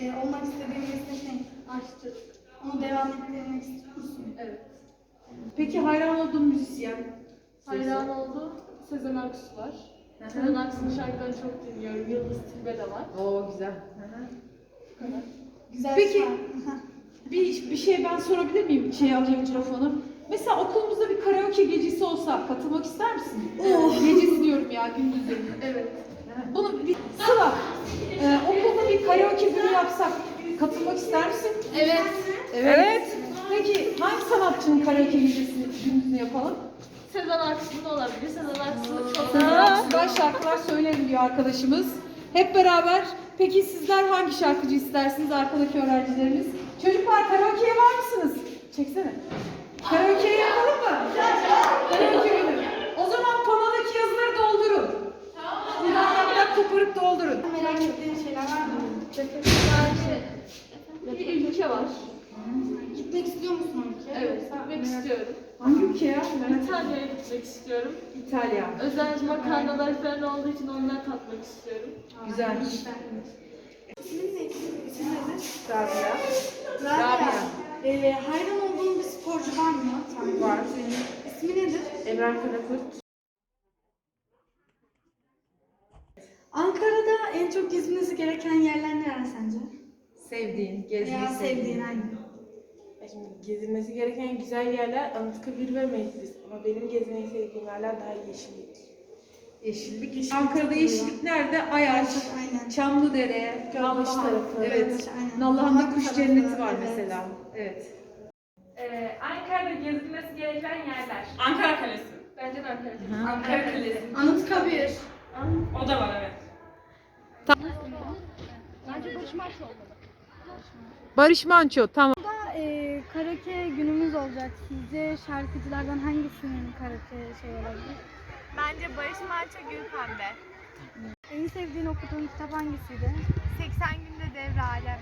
e, olmak istediğin meslek ne? Aşçı. Onu devam ettirmek istiyor musun? Evet. Peki hayran olduğun müzisyen? Hayran oldu. Sezen Aksu var. Sezen Aksu'nun şarkılarını çok dinliyorum. Yıldız Tilbe de var. Oo güzel. Bu kadar. Güzel Peki. şarkı. Bir, bir şey ben sorabilir miyim? Şey alayım mikrofonu. Mesela okulumuzda bir karaoke gecesi olsa katılmak ister misin? Gecesi diyorum ya gündüz değil. Evet. Bunu bir Sıla, e, bir karaoke günü yapsak katılmak ister misin? Evet. Evet. Peki hangi sanatçının karaoke gecesini yapalım? Sezen Aksu'nun olabilir. Sezen Aksu'nu çok Güzel şarkılar söylerim diyor arkadaşımız. Hep beraber. Peki sizler hangi şarkıcı istersiniz arkadaki öğrencilerimiz? Çocuklar karaoke'ye var mısınız? Çeksene. Karaoke'ye yapalım mı? Karaoke günü. O zaman panodaki yazıları doldurun. Buradan yaprak koparıp doldurun. Merak ettiğin şeyler var mı? Yani bir ülke var. Gitmek istiyor musun ülkeye? Evet. Gitmek istiyorum. Hangi ülke ya? İtalya'ya gitmek istiyorum. İtalya. Özel makarnalar falan olduğu için onları tatmak istiyorum. Güzel. İsmin ne? İsmin nedir? Rabia. Rabia. Ee, hayran olduğun bir sporcu var mı? Tamam. Var. İsmi nedir? Ebrar Karakurt. Ankara'da en çok gezilmesi gereken yerler neler sence? Sevdiğin, gezmeyi Veya sevdiğin aynı. Şimdi gezilmesi gereken güzel yerler Anıtkabir ve Meclis. Ama benim gezmeyi sevdiğim yerler daha yeşillik. Yeşillik. Yeşillik Ankara'da yeşillik nerede? Ayaş, Aynen. Çamlıdere, Gölbaşı Nallıhan. tarafı. Evet. Aynen. Nallıhan'da Nallıhan kuş cenneti var evet. mesela. Evet. Ee, Ankara'da gezilmesi gereken yerler. Ankara Kalesi. Bence de Ankara. Ankara Kalesi. Anıtkabir. O da var evet. Barış Manço tamam. Ee, karaoke günümüz olacak. Sizce şarkıcılardan hangisinin karaoke şey olabilir? Bence Barış Manço Gülpembe. En sevdiğin okuduğun kitap hangisiydi? 80 günde devre alem.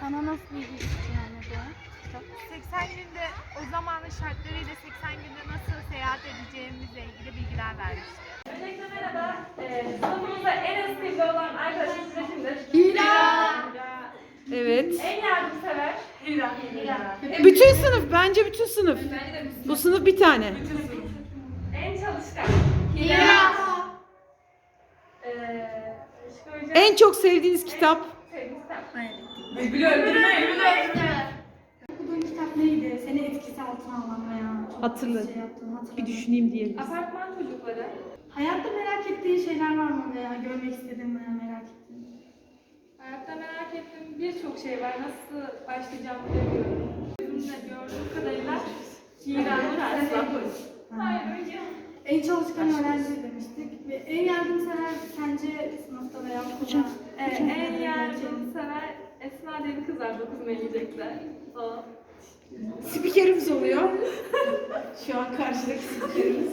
Sana nasıl bir ilgi yani bu kitap? 80 günde o zamanın şartlarıyla 80 günde nasıl seyahat edeceğimizle esprili olan arkadaşımız da kimdir? Evet. En yardımsever? Hira. Bütün sınıf bence bütün sınıf. Bu sınıf bir tane. En çalışkan? Hira. Ee? En çok sevdiğiniz kitap? sevdiğiniz kitap. Biliyorum, biliyorum. Okuduğun kitap neydi? Seni etkisi altına alan veya çok Hatırla. şey hatırladığın. Bir düşüneyim diyelim. Apartman çocukları. Hayatta merak ettiğin şeyler var mı veya görmek istediğin veya merak ettiğin? Hayatta merak ettiğim birçok şey var. Nasıl başlayacağımı bilmiyorum. Gözümle gördüğüm kadarıyla Hira'nın karşısında. Hayır hocam. En çalışkan öğrenci demiştik ve en yardımsever sence sınıfta veya okulda? Ee, en yardımsever Esma diye bir kız var 9 gelecekler. O. Spikerimiz oluyor. Şu an karşıdaki spikerimiz.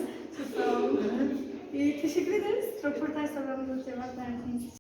Ee, teşekkür ederiz. Röportaj sorularımıza cevap verdiğiniz için.